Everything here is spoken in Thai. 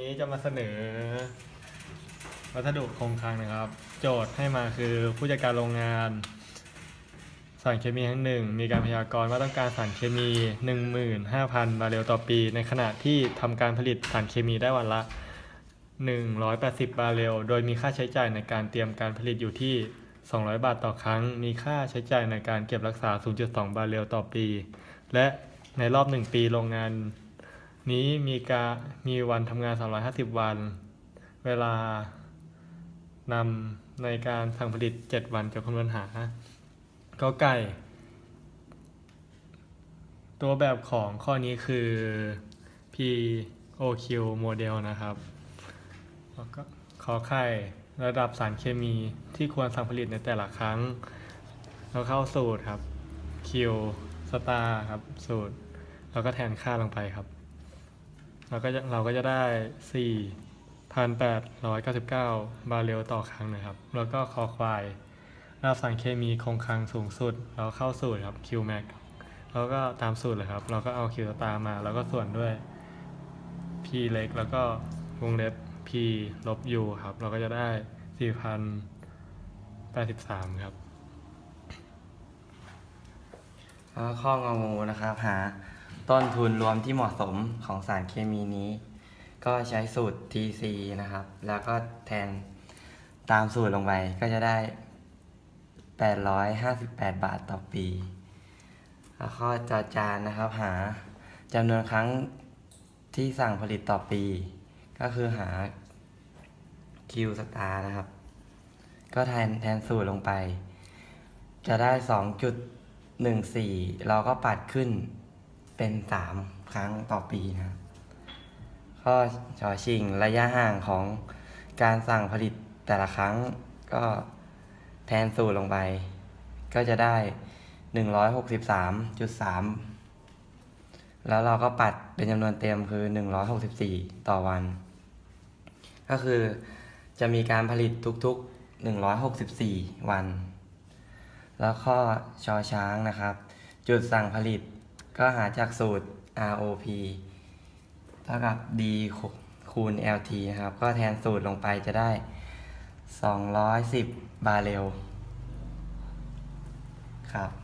นี้จะมาเสนอ วัสดุคงคลังนะครับ โจทย์ให้มาคือผู้จัดการโรงงานสารเคมีทั้งหนึ่ง มีการพยากรณ์ว่าต้องการสารเคมี 15,000 บาเรลต่อปี ในขณะที่ทำการผลิตสารเคมีได้วันละ 180 บาเรล โดยมีค่าใช้จ่ายในการเตรียมการผลิตอยู่ที่ 200 บาทต่อครั้ง มีค่าใช้จ่ายในการเก็บรักษา 0.2 บาเรลต่อปี และในรอบ 1 ปีโรงงาน นี้มีการมีวันทำงาน 350 วัน เวลานำในการสั่งผลิต 7 วันจะคำนวณหาก็ไก่ ตัวแบบของข้อนี้คือ POQ โมเดลนะครับแล้วก็ขอไข่ระดับสารเคมีที่ควรสั่งผลิตในแต่ละครั้ง แล้วเข้าสูตรครับ Q สตาร์ครับ สูตร แล้วก็แทนค่าลงไปครับ เราก็จะเราก็จะได้ 4,899 บาร์เรลต่อครั้งนะครับ แล้วก็คอควายระดับสารเคมีคงคลังสูงสุดแล้วเข้าสูตรครับ Qmax แล้วก็ตามสูตรเลยครับ เราก็เอา Q สตามา แล้วก็ส่วนด้วย P เล็ก แล้วก็วงเล็บ P ลบ U ครับ เราก็จะได้ 4,083 ครับแล้วข้ององูนะครับหา ต้นทุนรวมที่เหมาะสมของสารเคมีนี้ ก็ใช้สูตร TC นะครับ แล้วก็แทนตามสูตรลงไปก็จะได้ 858 บาทต่อปี แล้วข้อจอจานนะครับหาจำนวนครั้งที่สั่งผลิตต่อปี ก็คือหา Q star นะครับ ก็แทนแทนสูตรลงไป จะได้ 2.14 เราก็ปัดขึ้น เป็น3ครั้งต่อปีนะครับข้อชอชิงระยะห่างของการสั่งผลิตแต่ละครั้งก็แทนสูตรลงไป ก็จะได้ 163.3 แล้วเราก็ปัดเป็นจำนวนเต็มคือ 164 ต่อวัน ก็คือจะมีการผลิตทุกๆ 164 วัน แล้วข้อชอช้างนะครับ จุดสั่งผลิต ก็หาจากสูตร ROP เท่ากับ D คูณ LT นะครับ ก็แทนสูตรลงไปจะได้ 210 บาเรลครับ